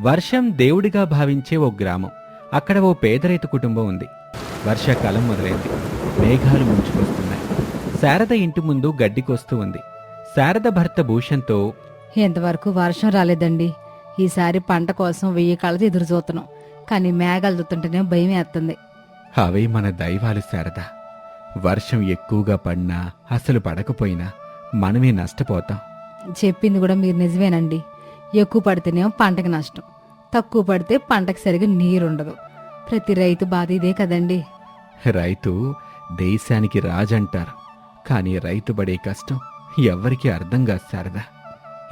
వర్షం దేవుడిగా భావించే ఓ గ్రామం. అక్కడ ఓ పేదరైతు కుటుంబం ఉంది. వర్షాకాలం మొదలైంది. మేఘాలు ముంచుకొస్తున్నాయి. శారద ఇంటి ముందు గడ్డికొస్తూ ఉంది. శారద భర్త భూషణ్తో ఇంతవరకు వర్షం రాలేదండి. ఈసారి పంట కోసం వెయ్యి కళ్ళతో ఎదురు చూస్తున్నాం. కానీ మేఘాలు చూస్తుంటేనే భయం వేస్తుంది. అవే మన దైవాలు శారద. వర్షం ఎక్కువగా పడినా అసలు పడకపోయినా మనమే నష్టపోతాం. చెప్పింది కూడా మీరు నిజమేనండి. ఎక్కువ పడితేనేమో పంటకి నష్టం. తక్కువ పడితే పంటకు సరిగా నీరుండదు. ప్రతి రైతు బాధ ఇదే కదండి. రైతు దేశానికి రాజంటారు. కానీ రైతు పడే కష్టం ఎవ్వరికీ అర్థం కాదు శారద.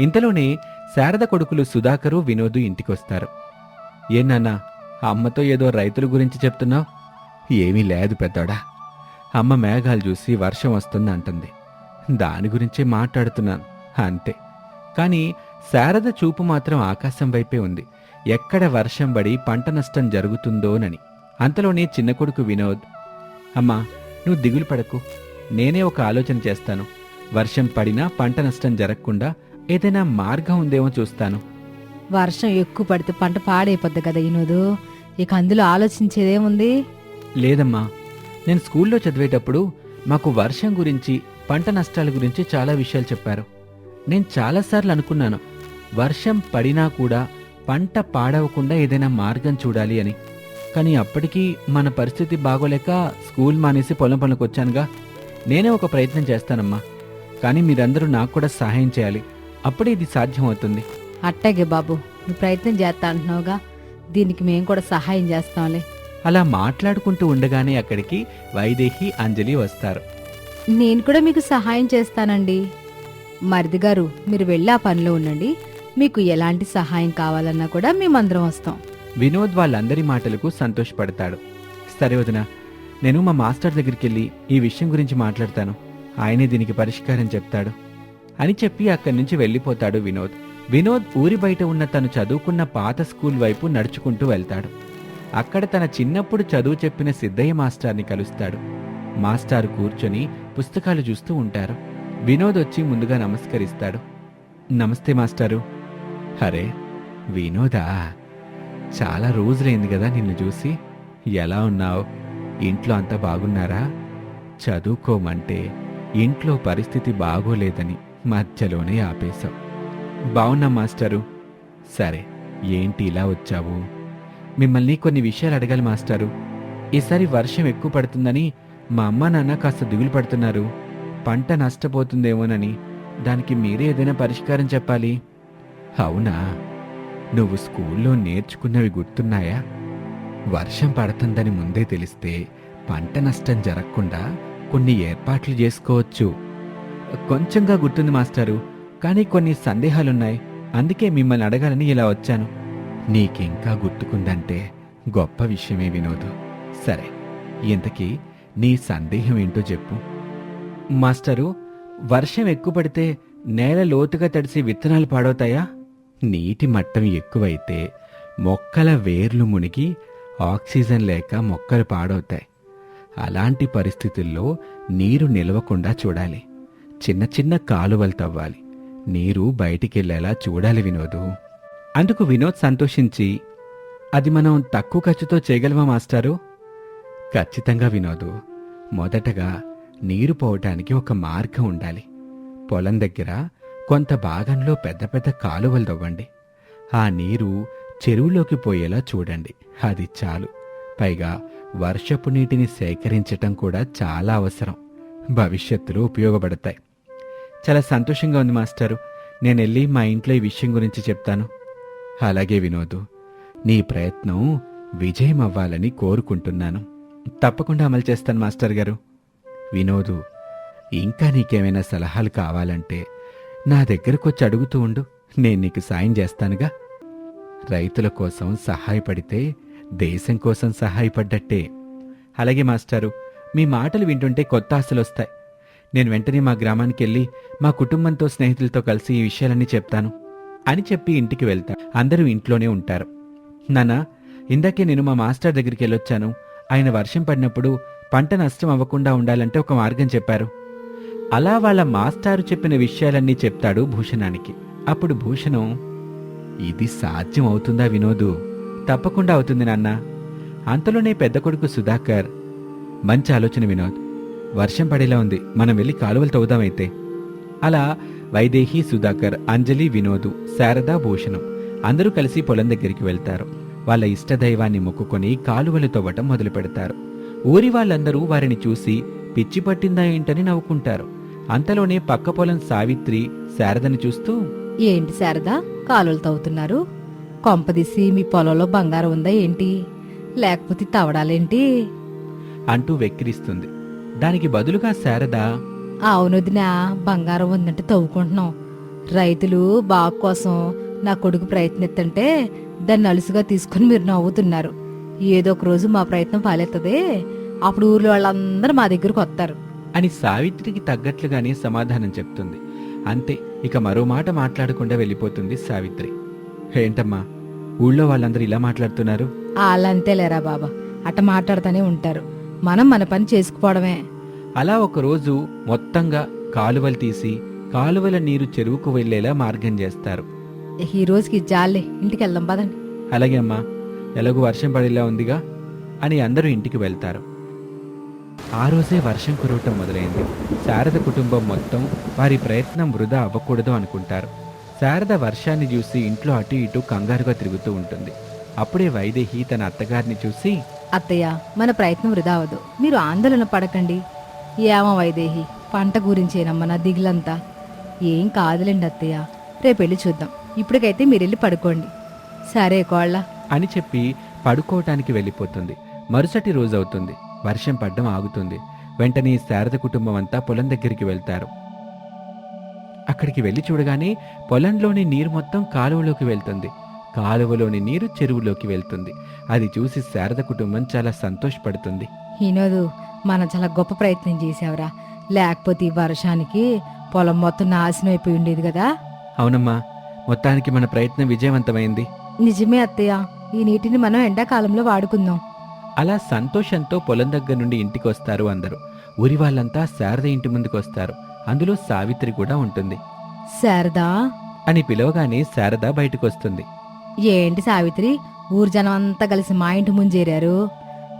ఇంతలోనే శారద కొడుకులు సుధాకరు వినోదు ఇంటికొస్తారు. ఏనాన్నా అమ్మతో ఏదో రైతుల గురించి చెప్తున్నావు? ఏమీ లేదు పెద్దోడా. అమ్మ మేఘాలు చూసి వర్షం వస్తుంది అంటుంది దాని గురించే మాట్లాడుతున్నాను. అంతే. కానీ శారద చూపు మాత్రం ఆకాశం వైపే ఉంది. ఎక్కడ వర్షం పడి పంట నష్టం జరుగుతుందోనని. అంతలోనే చిన్న కొడుకు వినోద్ అమ్మా నువ్వు దిగులు పడకు. నేనే ఒక ఆలోచన చేస్తాను. వర్షం పడినా పంట నష్టం జరగకుండా ఏదైనా మార్గం ఉందేమో చూస్తాను. వర్షం ఎక్కువ పడితే పంట పాడైపోద్ది కదా ఈనోదు ఇక అందులో ఆలోచించేదేముంది? లేదమ్మా. నేను స్కూల్లో చదివేటప్పుడు మాకు వర్షం గురించి పంట నష్టాల గురించి చాలా విషయాలు చెప్పారు. నేను చాలాసార్లు అనుకున్నాను. వర్షం పడినా కూడా పంట పాడవకుండా ఏదైనా మార్గం చూడాలి అని. కానీ అప్పటికీ మన పరిస్థితి బాగోలేక స్కూల్ మానేసి పొలం పనులకు వచ్చానుగా. నేనే ఒక ప్రయత్నం చేస్తానమ్మా. కానీ మీరందరూ నాకు కూడా సహాయం చేయాలి. అప్పుడే ఇది సాధ్యమవుతుంది. అట్టాగే బాబు నువ్వు ప్రయత్నం చేస్తా అంటున్నావుగా. దీనికి మేము కూడా సహాయం చేస్తాంలే. అలా మాట్లాడుకుంటూ ఉండగానే అక్కడికి వైదేహి అంజలి వస్తారు. నేను కూడా మీకు సహాయం చేస్తానండి. మరిది గారు మీరు వెళ్ళి ఆ పనిలో ఉండండి. మీకు ఎలాంటి సహాయం కావాలన్నా కూడా మేమందరం వస్తాం. వినోద్ వాళ్ళందరి మాటలకు సంతోషపడతాడు. సరే వదిన నేను మా మాస్టర్ దగ్గరికి వెళ్ళి ఈ విషయం గురించి మాట్లాడతాను. ఆయనే దీనికి పరిష్కారం చెప్తాడు. అని చెప్పి అక్కడి నుంచి వెళ్ళిపోతాడు వినోద్. వినోద్ ఊరి బయట ఉన్న తను చదువుకున్న పాత స్కూల్ వైపు నడుచుకుంటూ వెళ్తాడు. అక్కడ తన చిన్నప్పుడు చదువు చెప్పిన సిద్ధయ్య మాస్టార్ని కలుస్తాడు. మాస్టారు కూర్చొని పుస్తకాలు చూస్తూ ఉంటారు. వినోద్ వచ్చి ముందుగా నమస్కరిస్తాడు. నమస్తే మాస్టారు. అరే వినోదా చాలా రోజులైంది కదా నిన్ను చూసి. ఎలా ఉన్నావు? ఇంట్లో అంతా బాగున్నారా? చదువుకోమంటే ఇంట్లో పరిస్థితి బాగోలేదని మధ్యలోనే ఆపేశావు. బావున్నా మాస్టరు. సరే ఏంటి ఇలా వచ్చావు? మిమ్మల్ని కొన్ని విషయాలు అడగాలి మాస్టారు. ఈసారి వర్షం ఎక్కువ పడుతుందని మా అమ్మ నాన్న కాస్త దిగులు పడుతున్నారు. పంట నష్టపోతుందేమోనని దానికి మీరే ఏదైనా పరిష్కారం చెప్పాలి. అవునా? నువ్వు స్కూల్లో నేర్చుకున్నవి గుర్తున్నాయా? వర్షం పడుతుందని ముందే తెలిస్తే పంట నష్టం జరగకుండా కొన్ని ఏర్పాట్లు చేసుకోవచ్చు. కొంచెంగా గుర్తుంది మాస్టారు కానీ కొన్ని సందేహాలున్నాయి. అందుకే మిమ్మల్ని అడగాలని ఇలా వచ్చాను. నీకింకా గుర్తుకుందంటే గొప్ప విషయమే వినోదు. సరే ఇంతకీ నీ సందేహం ఏంటో చెప్పు. మాస్టరు వర్షం ఎక్కువ పడితే నేల లోతుగా తడిసి విత్తనాలు పాడవుతాయా? నీటి మట్టం ఎక్కువైతే మొక్కల వేర్లు మునిగి ఆక్సిజన్ లేక మొక్కలు పాడవుతాయి. అలాంటి పరిస్థితుల్లో నీరు నిలవకుండా చూడాలి. చిన్న చిన్న కాలువలు తవ్వాలి. నీరు బయటికెళ్ళేలా చూడాలి వినోదు. అందుకు వినోద్ సంతోషించి అది మనం తక్కువ ఖర్చుతో చేయగలమా మాస్టారు? ఖచ్చితంగా వినోదు. మొదటగా నీరు పోవటానికి ఒక మార్గం ఉండాలి. పొలం దగ్గర కొంత భాగంలో పెద్ద పెద్ద కాలువలు తవ్వండి ఆ నీరు చెరువులోకి పోయేలా చూడండి. అది చాలు. పైగా వర్షపు నీటిని సేకరించటం కూడా చాలా అవసరం. భవిష్యత్తులో ఉపయోగపడతాయి. చాలా సంతోషంగా ఉంది మాస్టారు. నేను వెళ్ళి మా ఇంట్లో ఈ విషయం గురించి చెప్తాను. అలాగే వినోదు నీ ప్రయత్నం విజయం అవ్వాలని కోరుకుంటున్నాను. తప్పకుండా అమలు చేస్తాను మాస్టర్ గారు. వినోదు ఇంకా నీకేమైనా సలహాలు కావాలంటే నా దగ్గరకొచ్చి అడుగుతూ ఉండు. నేను నీకు సాయం చేస్తానుగా. రైతుల కోసం సహాయపడితే దేశం కోసం సహాయపడ్డట్టే. అలాగే మాస్టారు మీ మాటలు వింటుంటే కొత్త ఆశలొస్తాయి. నేను వెంటనే మా గ్రామానికి వెళ్ళి మా కుటుంబంతో స్నేహితులతో కలిసి ఈ విషయాలన్నీ చెప్తాను. అని చెప్పి ఇంటికి వెళ్తా. అందరూ ఇంట్లోనే ఉంటారు. నానా ఇందాకే నేను మా మాస్టర్ దగ్గరికి వెళ్ళొచ్చాను. ఆయన వర్షం పడినప్పుడు పంట నష్టం అవ్వకుండా ఉండాలంటే ఒక మార్గం చెప్పారు. అలా వాళ్ళ మాస్టారు చెప్పిన విషయాలన్నీ చెప్తాడు భూషణానికి. అప్పుడు భూషణం ఇది సాధ్యం అవుతుందా వినోదు? తప్పకుండా అవుతుంది నాన్న. అంతలోనే పెద్ద కొడుకు సుధాకర్. మంచి ఆలోచన వినోద్. వర్షం పడేలా ఉంది. మనం వెళ్ళి కాలువలు తవ్వుదామైతే అలా వైదేహి సుధాకర్ అంజలి వినోదు శారదా భూషణం అందరూ కలిసి పొలం దగ్గరికి వెళ్తారు. వాళ్ళ ఇష్టదైవాన్ని మొక్కుకొని కాలువలు తవ్వటం మొదలు పెడతారు ఊరి వాళ్ళందరూ వారిని చూసి పిచ్చి పట్టిందా ఏంటని నవ్వుకుంటారు. అంతలోనే పక్క పొలం సావిత్రి శారదని చూస్తూ ఏంటి శారదా కాలువలు తవ్వుతున్నారు? కొంపదీసి మీ పొలంలో బంగారం ఉందా ఏంటి? లేకపోతే తవడాలేంటి అంటూ వెక్కిరిస్తుంది. దానికి బదులుగా శారద అవునొదినా బంగారం ఉందంటే తవ్వుకుంటున్నాం. రైతులు బాగు కోసం నా కొడుకు ప్రయత్నిస్తుంటే దాన్ని అలుసుగా తీసుకుని మీరు నవ్వుతున్నారు. ఏదో ఒక రోజు మా ప్రయత్నం ఫలిస్తుంది అప్పుడు ఊర్లో వాళ్ళందరూ మా దగ్గరకు వస్తారు. అని సావిత్రికి తగ్గట్లుగానే సమాధానం చెప్తుంది. అంతే ఇక మరో మాట మాట్లాడకుండా వెళ్ళిపోతుంది సావిత్రి. ఏంటమ్మా ఊళ్ళో వాళ్ళందరూ ఇలా మాట్లాడుతున్నారు? వాళ్ళంతేలేరా బాబా అట్ట మాట్లాడుతూనే ఉంటారు. మనం మన పని చేసుకుపోవడమే. అలా ఒకరోజు మొత్తంగా కాలువలు తీసి కాలువల నీరు చెరువుకు వెళ్ళేలా మార్గం చేస్తారు. ఈ రోజుకి జాలే ఇంటికి వెళ్దాం పదండి. అలాగే అమ్మా ఎలాగూ వర్షం పడేలా ఉందిగా అని అందరూ ఇంటికి వెళ్తారు. ఆ రోజే వర్షం కురవటం మొదలైంది. శారద కుటుంబం మొత్తం వారి ప్రయత్నం వృధా అవ్వకూడదు అనుకుంటారు. శారద వర్షాన్ని చూసి ఇంట్లో అటు ఇటు కంగారుగా తిరుగుతూ ఉంటుంది. అప్పుడే వైదేహి తన అత్తగారిని చూసి అత్తయ్య మన ప్రయత్నం వృధా అవదు మీరు ఆందోళన పడకండి. ఏమో వైదేహి పంట గురించేనమ్మ నా దిగులంతా. ఏం కాదులేండి అత్తయ్య రేపెళ్ళి చూద్దాం. ఇప్పటికైతే మీరెళ్ళి పడుకోండి. సరే కోళ్ళ. అని చెప్పి పడుకోవటానికి వెళ్ళిపోతుంది. మరుసటి రోజు అవుతుంది. వర్షం పడ్డం ఆగుతుంది. వెంటనే శారద కుటుంబం అంతా పొలం దగ్గరికి వెళ్తారు. అక్కడికి వెళ్ళి చూడగానే పొలంలోని నీరు మొత్తం కాలువలోకి వెళ్తుంది. కాలువలోని నీరు చెరువులోకి వెళ్తుంది. అది చూసి శారద కుటుంబం చాలా సంతోషపడుతుంది. ఈనోదు మనం చాలా గొప్ప ప్రయత్నం చేసావురా లేకపోతే ఈ వర్షానికి పొలం మొత్తం నాశనం అయిపోయి ఉండేది కదా? అవునమ్మా మొత్తానికి మన ప్రయత్నం విజయవంతమైంది. నిజమే అత్తయ్య. ఈ నీటిని మనం ఎండాకాలంలో వాడుకుందాం. అలా సంతోషంతో పొలం దగ్గర నుండి ఇంటికి వస్తారు అందరూ. ఊరి వాళ్ళంతా శారద ఇంటి ముందుకు వస్తారు అందులో సావిత్రి కూడా ఉంటుంది. శారదా? అని పిలవగానే శారద బయటకు వస్తుంది ఏంటి సావిత్రి? ఊరు జనం అంతా కలిసి మా ఇంటి ముంజేరారు.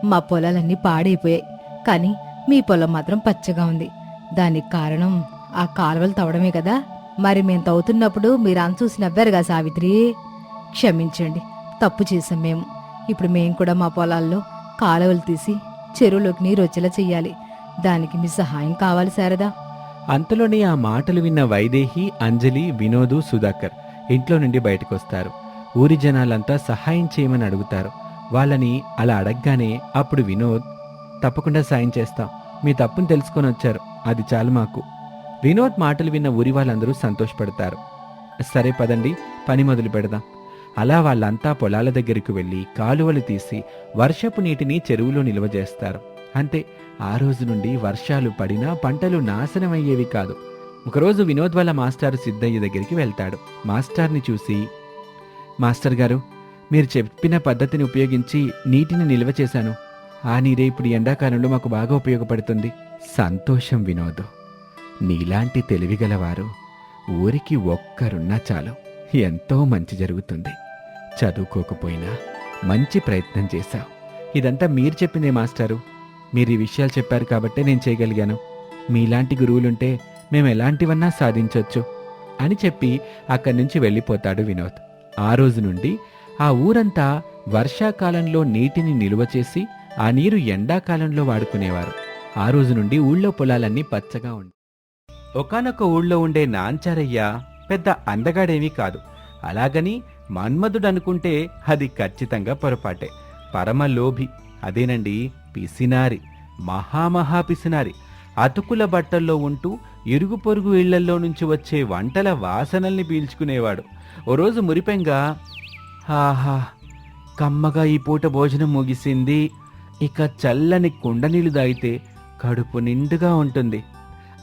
మా పొలాలన్నీ పాడైపోయాయి. కానీ మీ పొలం మాత్రం పచ్చగా ఉంది. దానికి కారణం ఆ కాలువలు తవ్వడమే కదా. మరి మేము తవ్వుతున్నప్పుడు మీరు చూసి నవ్వారుగా సావిత్రి? క్షమించండి తప్పు చేసాం మేము. ఇప్పుడు మేము కూడా మా పొలాల్లో కాలువలు తీసి చెరువులోకి నీరు వచ్చేలా చెయ్యాలి. దానికి మీ సహాయం కావాలి శారదా. అంతలోనే ఆ మాటలు విన్న వైదేహి అంజలి వినోదు సుధాకర్ ఇంట్లో నుండి బయటకు వస్తారు ఊరి జనాలంతా సహాయం చేయమని అడుగుతారు. వాళ్ళని అలా అడగగానే అప్పుడు వినోద్ తప్పకుండా సాయం చేస్తాం. మీ తప్పును తెలుసుకొని వచ్చారు. అది చాలు మాకు. వినోద్ మాటలు విన్న ఊరి వాళ్ళందరూ సంతోషపడతారు. సరే పదండి. పని మొదలు పెడదాం అలా వాళ్ళంతా పొలాల దగ్గరికి వెళ్ళి కాలువలు తీసి వర్షపు నీటిని చెరువులో నిల్వ చేస్తారు. అంతే ఆ రోజు నుండి వర్షాలు పడినా పంటలు నాశనమయ్యేవి కాదు. ఒకరోజు వినోద్ వాళ్ళ మాస్టర్ సిద్ధయ్య దగ్గరికి వెళ్తాడు. మాస్టర్ని చూసి మాస్టర్ గారు మీరు చెప్పిన పద్ధతిని ఉపయోగించి నీటిని నిల్వ చేశాను. ఆ నీరే ఇప్పుడు ఎండాకాలంలో మాకు బాగా ఉపయోగపడుతుంది. సంతోషం వినోద్. నీలాంటి తెలివిగలవారు ఊరికి ఒక్కరున్నా చాలు. ఎంతో మంచి జరుగుతుంది. చదువుకోకపోయినా మంచి ప్రయత్నం చేశావు. ఇదంతా మీరు చెప్పిందే మాస్టారు. మీరు ఈ విషయాలు చెప్పారు కాబట్టే నేను చేయగలిగాను. మీలాంటి గురువులుంటే మేము ఎలాంటివన్నా సాధించవచ్చు అని చెప్పి అక్కడి నుంచి వెళ్ళిపోతాడు వినోద్. ఆ రోజు నుండి ఆ ఊరంతా వర్షాకాలంలో నీటిని నిలువ చేసి ఆ నీరు ఎండాకాలంలో వాడుకునేవారు. ఆ రోజు నుండి ఊళ్ళో పొలాలన్నీ పచ్చగా ఉండి ఒకానొక ఊళ్ళో ఉండే నాంచారయ్య పెద్ద అందగాడేమీ కాదు. అలాగని మన్మధుడనుకుంటే అది ఖచ్చితంగా పొరపాటే. పరమలోభి అదేనండి పిసినారి మహామహా పిసినారి. అతుకుల బట్టల్లో ఉంటూ ఇరుగు పొరుగు ఇళ్ళల్లో నుంచి వచ్చే వంటల వాసనల్ని పీల్చుకునేవాడు. ఓ రోజు మురిపెంగా ఆహా కమ్మగా ఈ పూట భోజనం ముగిసింది. ఇక చల్లని కుండ నీళ్ళు తాగితే కడుపు నిండుగా ఉంటుంది.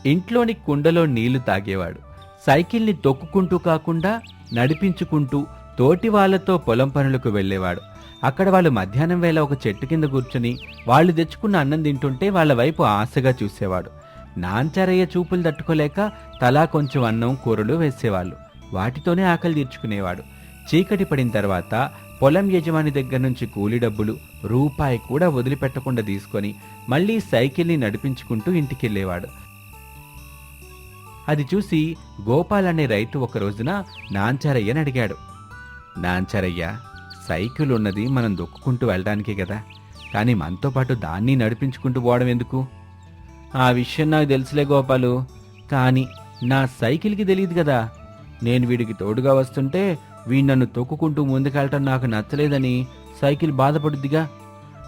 ఇంట్లోని కుండలో నీళ్ళు తాగేవాడు. సైకిల్ని తొక్కుకుంటూ కాకుండా నడిపించుకుంటూ తోటి వాళ్ళతో పొలం పనులకు వెళ్ళేవాడు. అక్కడ వాళ్ళు మధ్యాహ్నం వేళ ఒక చెట్టు కింద కూర్చుని వాళ్ళు తెచ్చుకున్న అన్నం తింటుంటే వాళ్ళ వైపు ఆశగా చూసేవాడు. నాంచారయ్య చూపులు తట్టుకోలేక తలా కొంచెం అన్నం కూరలు వేసేవాళ్ళు. వాటితోనే ఆకలి తీర్చుకునేవాడు. చీకటి పడిన తర్వాత పొలం యజమాని దగ్గర నుంచి కూలి డబ్బులు రూపాయి కూడా వదిలిపెట్టకుండా తీసుకొని మళ్ళీ సైకిల్ని నడిపించుకుంటూ ఇంటికెళ్ళేవాడు. అది చూసి గోపాల్ అనే రైతు ఒక రోజున నాంచారయ్యని అడిగాడు. నాంచారయ్య సైకిల్ ఉన్నది మనం దొక్కుకుంటూ వెళ్ళడానికే కదా కానీ మనతో పాటు దాన్ని నడిపించుకుంటూ పోవడం ఎందుకు? ఆ విషయం నాకు తెలుసులే గోపాలు. కానీ నా సైకిల్కి తెలియదు కదా. నేను వీడికి తోడుగా వస్తుంటే వీడు నన్ను తొక్కుకుంటూ ముందుకెళ్ళటం నాకు నచ్చలేదని సైకిల్ బాధపడుద్దిగా.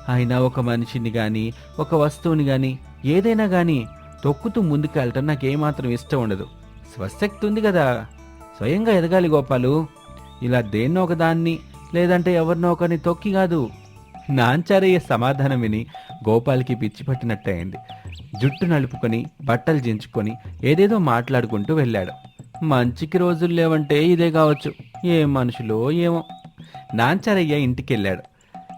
అయినా ఒక మనిషిని కానీ ఒక వస్తువుని కానీ ఏదైనా కానీ తొక్కుతూ ముందుకెళ్ళటం నాకేమాత్రం ఇష్టం ఉండదు. స్వశక్తి ఉంది కదా. స్వయంగా ఎదగాలి గోపాలు. ఇలా దేన్నో ఒకదాన్ని లేదంటే ఎవరినో ఒకరిని తొక్కి కాదు. నాంచారయ్య సమాధానం విని గోపాల్కి పిచ్చి పట్టినట్టయింది. జుట్టు నలుపుకొని బట్టలు జించుకొని ఏదేదో మాట్లాడుకుంటూ వెళ్ళాడు. మంచికి రోజులు లేవంటే ఇదే కావచ్చు. ఏ మనుషులో ఏమో. నాంచారయ్య ఇంటికెళ్ళాడు.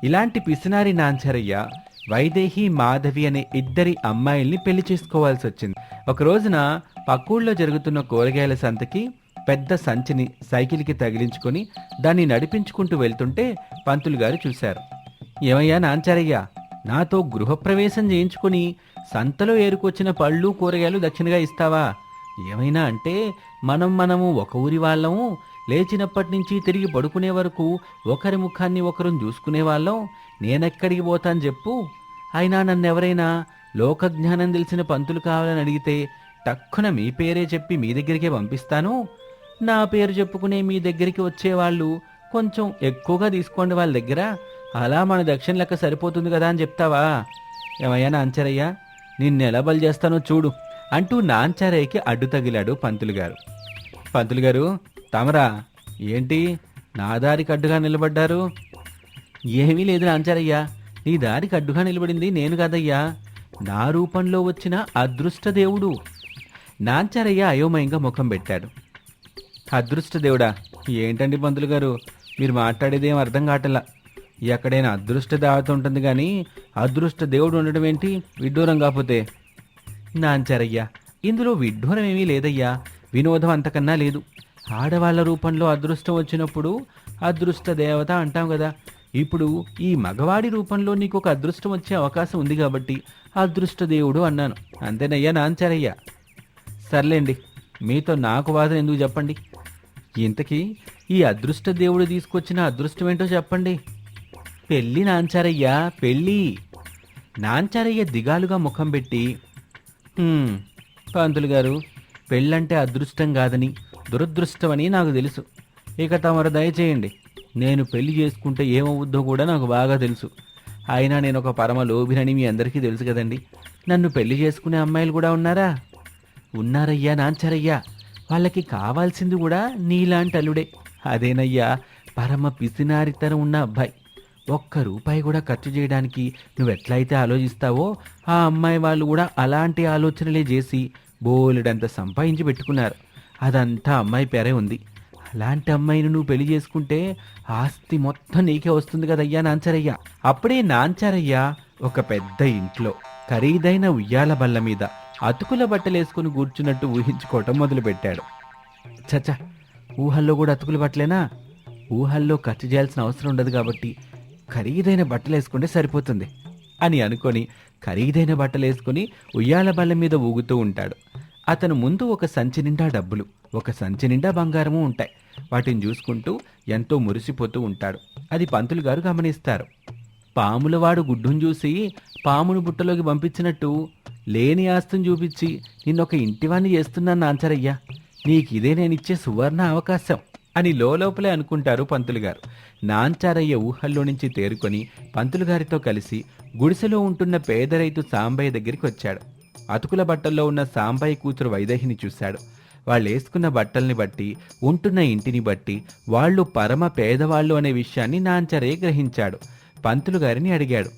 ఇలాంటి పిసినారి నాంచారయ్య వైదేహి మాధవి అనే ఇద్దరి అమ్మాయిల్ని పెళ్ళి చేసుకోవాల్సి వచ్చింది ఒక రోజున పక్కూళ్ళలో జరుగుతున్న కూరగాయల సంతకి పెద్ద సంచిని సైకిల్కి తగిలించుకొని దాన్ని నడిపించుకుంటూ వెళ్తుంటే పంతులు గారు చూశారు. ఏమయ్యా నాంచారయ్య నాతో గృహప్రవేశం చేయించుకుని సంతలో ఏరుకొచ్చిన పళ్ళు కూరగాయలు దక్షిణగా ఇస్తావా? ఏమైనా అంటే మనం మనము ఒక ఊరి వాళ్ళము లేచినప్పటి నుంచి తిరిగి పడుకునే వరకు ఒకరి ముఖాన్ని ఒకరు చూసుకునే వాళ్ళం నేనెక్కడికి పోతాను చెప్పు. అయినా నన్నెవరైనా లోకజ్ఞానం తెలిసిన పంతులు కావాలని అడిగితే టక్కున మీ పేరే చెప్పి మీ దగ్గరికే పంపిస్తాను. నా పేరు చెప్పుకునే మీ దగ్గరికి వచ్చేవాళ్ళు కొంచెం ఎక్కువగా తీసుకోండి వాళ్ళ దగ్గర. అలా మన దక్షిణ లెక్క సరిపోతుంది కదా అని చెప్తావా? ఏమయ్యా నాంచారయ్యా నిన్ను ఎలా బలి చేస్తానో చూడు అంటూ నాంచారయ్యకి అడ్డు తగిలాడు పంతులు గారు. పంతులు గారు తమరా ఏంటి నా దారికి అడ్డుగా నిలబడ్డారు? ఏమీ లేదు నాంచారయ్యా నీ దారికి అడ్డుగా నిలబడింది నేను కాదయ్యా నా రూపంలో వచ్చిన అదృష్ట దేవుడు. నాంచారయ్య అయోమయంగా ముఖం పెట్టాడు. అదృష్ట దేవుడా ఏంటండి పంతులు గారు? మీరు మాట్లాడేది ఏం అర్థం కావటంలా. ఎక్కడైనా అదృష్ట దేవత ఉంటుంది కానీ అదృష్ట దేవుడు ఉండడం ఏంటి? విడ్డూరం కాకపోతే. నాంచారయ్యా ఇందులో విడ్డూరం ఏమీ లేదయ్యా. వినోదం అంతకన్నా లేదు. ఆడవాళ్ళ రూపంలో అదృష్టం వచ్చినప్పుడు అదృష్ట దేవత అంటాం కదా. ఇప్పుడు ఈ మగవాడి రూపంలో నీకు ఒక అదృష్టం వచ్చే అవకాశం ఉంది కాబట్టి అదృష్ట దేవుడు అన్నాను. అంతేనయ్యా నాంచారయ్యా. సర్లేండి మీతో నాకు వాదన ఎందుకు చెప్పండి? ఇంతకీ ఈ అదృష్ట దేవుడు తీసుకొచ్చిన అదృష్టం ఏంటో చెప్పండి. పెళ్ళి నాంచారయ్యా పెళ్ళి. నాంచారయ్య దిగాలుగా ముఖం పెట్టి పంతులు గారు పెళ్ళంటే అదృష్టం కాదని దురదృష్టమని నాకు తెలుసు. ఇక తమరు దయచేయండి. నేను పెళ్ళి చేసుకుంటే ఏమవుద్దో కూడా నాకు బాగా తెలుసు. అయినా నేను ఒక పరమ లోభినని మీ అందరికీ తెలుసు కదండి. నన్ను పెళ్ళి చేసుకునే అమ్మాయిలు కూడా ఉన్నారా? ఉన్నారయ్యా నాంచారయ్యా. వాళ్ళకి కావాల్సింది కూడా నీలాంటి అల్లుడే అదేనయ్యా పరమ పిసినారితనం ఉన్న అబ్బాయి. ఒక్క రూపాయి కూడా ఖర్చు చేయడానికి నువ్వెట్లయితే ఆలోచిస్తావో ఆ అమ్మాయి వాళ్ళు కూడా అలాంటి ఆలోచనలే చేసి బోలెడంత సంపాదించి పెట్టుకున్నారు. అదంతా అమ్మాయి పేరే ఉంది. అలాంటి అమ్మాయిని నువ్వు పెళ్ళి చేసుకుంటే ఆస్తి మొత్తం నీకే వస్తుంది కదయ్యా నాంచారయ్య అప్పుడే నాంచారయ్య ఒక పెద్ద ఇంట్లో ఖరీదైన ఉయ్యాల బల్ల మీద అతుకుల బట్టలేసుకుని కూర్చున్నట్టు ఊహించుకోవటం మొదలుపెట్టాడు. చచ్చా ఊహల్లో కూడా అతుకులు బట్టలేనా ఊహల్లో ఖర్చు చేయాల్సిన అవసరం ఉండదు కాబట్టి ఖరీదైన బట్టలు వేసుకుంటే సరిపోతుంది అని అనుకొని ఖరీదైన బట్టలు వేసుకుని ఉయ్యాల బల్ల మీద ఊగుతూ ఉంటాడు. అతను ముందు ఒక సంచి నిండా డబ్బులు ఒక సంచి నిండా బంగారము ఉంటాయి. వాటిని చూసుకుంటూ ఎంతో మురిసిపోతూ ఉంటాడు. అది పంతులు గారు గమనిస్తారు. పాములవాడు గుడ్డును చూసి పామును బుట్టలోకి పంపించినట్టు లేని ఆస్తిని చూపించి నిన్నొక ఇంటివాణ్ణి చేస్తున్నాను నాంచరయ్యా నీకిదే నేనిచ్చే సువర్ణ అవకాశం అని లోపలే అనుకుంటారు పంతులుగారు నాంచారయ్య ఊహల్లో నుంచి తేరుకొని పంతులుగారితో కలిసి గుడిసెలో ఉంటున్న పేద రైతు సాంబయ్య దగ్గరికి వచ్చాడు. అతుకుల బట్టల్లో ఉన్న సాంబయ్య కూతురు వైదేహిని చూశాడు. వాళ్ళు వేసుకున్న బట్టల్ని బట్టి ఉంటున్న ఇంటిని బట్టి వాళ్ళు పరమ పేదవాళ్ళు అనే విషయాన్ని నాంచారయ్య గ్రహించాడు. పంతులు గారిని అడిగాడు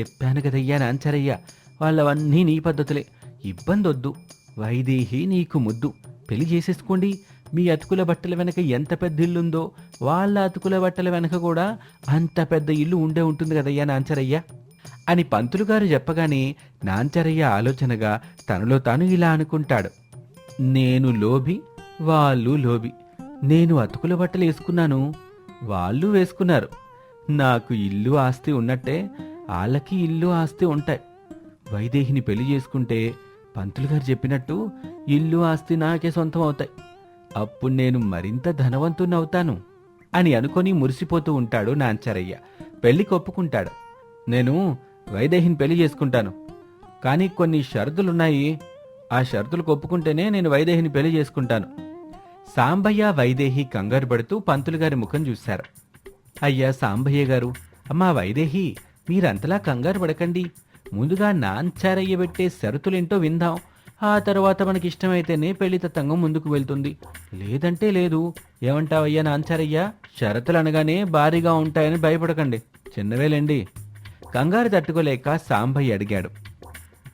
చెప్పాను కదయ్యా నాంచారయ్య వాళ్ళవన్నీ నీ పద్ధతులే. ఇబ్బంది వద్దు వైదేహి నీకు ముద్దు. పెళ్ళి చేసేసుకోండి. మీ అతుకుల బట్టల వెనక ఎంత పెద్ద ఇల్లుందో వాళ్ళ అతుకుల బట్టల వెనక కూడా అంత పెద్ద ఇల్లు ఉండే ఉంటుంది కదయ్యా నాంచరయ్య? అని పంతులు గారు చెప్పగానే నాంచరయ్య ఆలోచనగా తనలో తాను ఇలా అనుకుంటాడు. నేను లోభి వాళ్ళు లోభి. నేను అతుకుల బట్టలు వేసుకున్నాను. వాళ్ళు వేసుకున్నారు. నాకు ఇల్లు ఆస్తి ఉన్నట్టే వాళ్ళకి ఇల్లు ఆస్తి ఉంటాయి. వైదేహిని పెళ్ళి చేసుకుంటే పంతులు గారు చెప్పినట్టు ఇల్లు ఆస్తి నాకే సొంతం అవుతాయి అప్పుడు నేను మరింత ధనవంతున్నవుతాను అని అనుకొని మురిసిపోతూ ఉంటాడు నాంచారయ్య. పెళ్ళికి ఒప్పుకుంటాడు నేను వైదేహిని పెళ్ళి చేసుకుంటాను. కానీ కొన్ని షరతులున్నాయి. ఆ షరతులకు ఒప్పుకుంటేనే నేను వైదేహిని పెళ్ళి చేసుకుంటాను. సాంబయ్య వైదేహి కంగారు పడుతూ పంతులు గారి ముఖం చూశారు. అయ్యా సాంబయ్య గారు అమ్మా వైదేహి మీరంతలా కంగారు పడకండి. ముందుగా నాంచారయ్య పెట్టే షరతులేంటో విందాం. ఆ తర్వాత మనకి ఇష్టమైతేనే పెళ్ళి తతంగం ముందుకు వెళ్తుంది. లేదంటే లేదు. ఏమంటావయ్యా నాంచారయ్య షరతులు అనగానే భారీగా ఉంటాయని భయపడకండి. చిన్నవేలేండి. కంగారు తట్టుకోలేక సాంబయ్య అడిగాడు.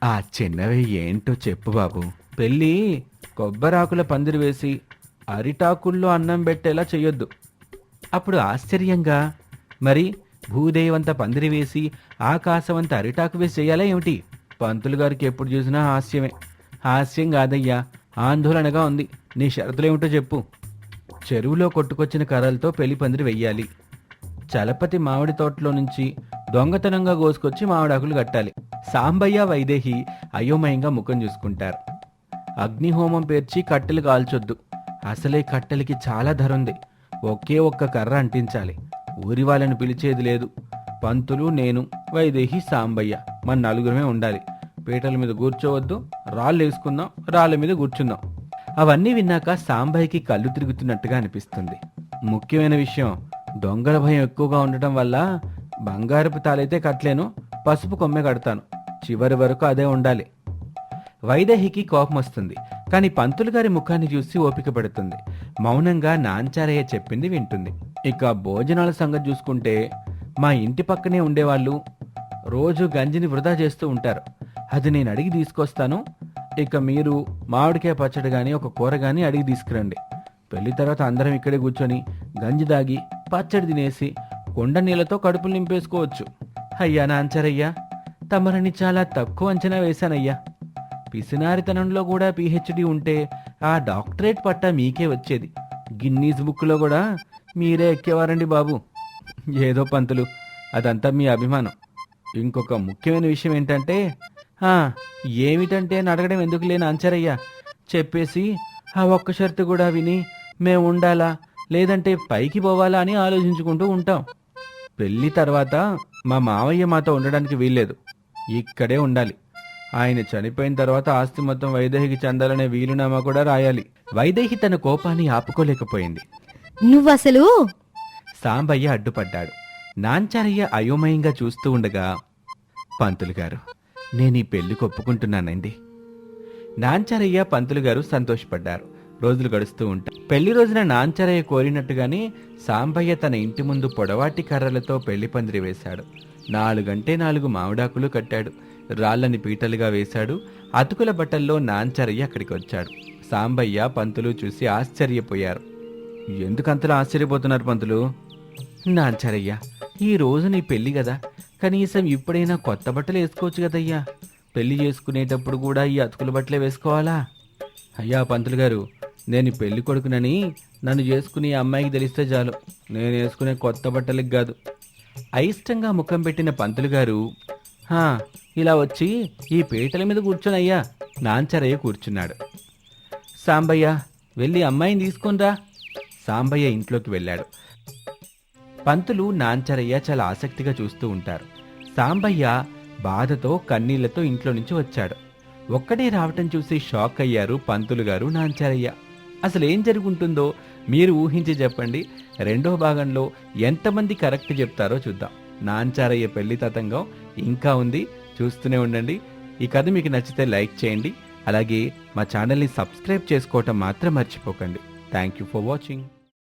ఆ చిన్నవి ఏంటో చెప్పు బాబు. పెళ్ళి కొబ్బరాకుల పందిరి వేసి అరిటాకుల్లో అన్నం పెట్టేలా చెయ్యొద్దు. అప్పుడు ఆశ్చర్యంగా మరి భూదేవంత పందిరి వేసి ఆకాశవంత అరిటాకు వేసి చేయాలా ఏమిటి? పంతులు గారికి ఎప్పుడు చూసినా హాస్యమే. హాస్యం కాదయ్యా ఆందోళనగా ఉంది. నీ షరతులేమిటో చెప్పు. చెరువులో కొట్టుకొచ్చిన కర్రలతో పెళ్ళి పందిరి వెయ్యాలి. చలపతి మామిడి తోటలో నుంచి దొంగతనంగా కోసుకొచ్చి మామిడాకులు కట్టాలి. సాంబయ్య వైదేహి అయోమయంగా ముఖం చూసుకుంటారు. అగ్నిహోమం పేర్చి కట్టెలు కాల్చొద్దు. అసలే కట్టెలకి చాలా ధర ఉంది. ఒకే ఒక్క కర్ర అంటించాలి. ఊరి వాళ్ళని పిలిచేది లేదు. పంతులు నేను వైదేహి సాంబయ్య. మన నలుగురమే ఉండాలి. పీటల మీద కూర్చోవద్దు. రాళ్ళు వేసుకుందాం. రాళ్ళ మీద కూర్చుందాం. అవన్నీ విన్నాక సాంబయ్యకి కళ్ళు తిరుగుతున్నట్టుగా అనిపిస్తుంది. ముఖ్యమైన విషయం దొంగల భయం ఎక్కువగా ఉండటం వల్ల బంగారపు తాలైతే కట్టలేను పసుపు కొమ్మె కడతాను. చివరి వరకు అదే ఉండాలి. వైదేహికి కోపం వస్తుంది కానీ పంతులు గారి ముఖాన్ని చూసి ఓపిక పడుతుంది. మౌనంగా నాంచారయ్య చెప్పింది వింటుంది. ఇక భోజనాల సంగతి చూసుకుంటే మా ఇంటి పక్కనే ఉండేవాళ్ళు రోజు గంజిని వృధా చేస్తూ ఉంటారు. అది నేను అడిగి తీసుకొస్తాను. ఇక మీరు మామిడికాయ పచ్చడి కానీ ఒక కూర కానీ అడిగి తీసుకురండి. పెళ్ళి తర్వాత అందరం ఇక్కడే కూర్చొని గంజి దాగి పచ్చడి తినేసి కొండ నీళ్ళతో కడుపులు నింపేసుకోవచ్చు. అయ్యా నాంచారయ్యా తమరిని చాలా తక్కువ అంచనా వేశానయ్యా. పిసినారితనంలో కూడా పిహెచ్డి ఉంటే ఆ డాక్టరేట్ పట్టా మీకే వచ్చేది. గిన్నీస్ బుక్లో కూడా మీరే ఎక్కేవారండి బాబు. ఏదో పంతులు అదంతా మీ అభిమానం. ఇంకొక ముఖ్యమైన విషయం ఏంటంటే ఏమిటంటే అడగడం ఎందుకు లేని అంచరయ్యా. చెప్పేసి ఆ ఒక్క షరతు కూడా విని మేము ఉండాలా లేదంటే పైకి పోవాలా అని ఆలోచించుకుంటూ ఉంటాం. పెళ్ళి తర్వాత మా మావయ్య మాతో ఉండడానికి వీల్లేదు. ఇక్కడే ఉండాలి. ఆయన చనిపోయిన తర్వాత ఆస్తి మొత్తం వైదేహికి చెందాలనే వీలునామా కూడా రాయాలి. వైదేహి తన కోపాన్ని ఆపుకోలేకపోయింది. నువ్వసలు? సాంబయ్య అడ్డుపడ్డాడు. నాంచారయ్య అయోమయంగా చూస్తూ ఉండగా పంతులు గారు నేను ఈ పెళ్ళికి ఒప్పుకుంటున్నానండి. నాంచారయ్య పంతులు గారు సంతోషపడ్డారు. రోజులు గడుస్తూ ఉంటాయి. పెళ్ళి రోజున నాంచారయ్య కోరినట్టుగానే సాంబయ్య తన ఇంటి ముందు పొడవాటి కర్రలతో పెళ్ళి పందిరి వేశాడు. నాలుగంటే నాలుగు మామిడాకులు కట్టాడు. రాళ్ళని పీటలుగా వేశాడు. అతుకుల బట్టల్లో నాంచారయ్య అక్కడికి వచ్చాడు. సాంబయ్య పంతులు చూసి ఆశ్చర్యపోయారు. ఎందుకంతలా ఆశ్చర్యపోతున్నారు పంతులు? నాంచరయ్య ఈ రోజు నీ పెళ్ళి కదా కనీసం ఇప్పుడైనా కొత్త బట్టలు వేసుకోవచ్చు కదయ్యా పెళ్ళి చేసుకునేటప్పుడు కూడా ఈ అతుకుల బట్టలే వేసుకోవాలా? అయ్యా పంతులు గారు నేను పెళ్ళి కొడుకునని నన్ను చేసుకుని అమ్మాయికి తెలిస్తే చాలు. నేను వేసుకునే కొత్త బట్టలకి కాదు. అయిష్టంగా ముఖం పెట్టిన పంతులు గారు ఇలా వచ్చి ఈ పీటల మీద కూర్చొని అయ్యా నాంచారయ్య కూర్చున్నాడు. సాంబయ్య వెళ్ళి అమ్మాయిని తీసుకొనిరా. సాంబయ్య ఇంట్లోకి వెళ్ళాడు. పంతులు నాంచరయ్య చాలా ఆసక్తిగా చూస్తూ ఉంటారు. సాంబయ్య బాధతో కన్నీళ్ళతో ఇంట్లో నుంచి వచ్చాడు. ఒక్కడే రావటం చూసి షాక్ అయ్యారు పంతులు గారు నాంచారయ్య. అసలు ఏం జరుగుంటుందో మీరు ఊహించి చెప్పండి. రెండో భాగంలో ఎంతమంది కరెక్ట్ చెప్తారో చూద్దాం. నాంచారయ్య పెళ్ళి తతంగం ఇంకా ఉంది. చూస్తూనే ఉండండి. ఈ కథ మీకు నచ్చితే లైక్ చేయండి. అలాగే మా ఛానల్ని సబ్స్క్రైబ్ చేసుకోవటం మాత్రం మర్చిపోకండి. Thank you for watching.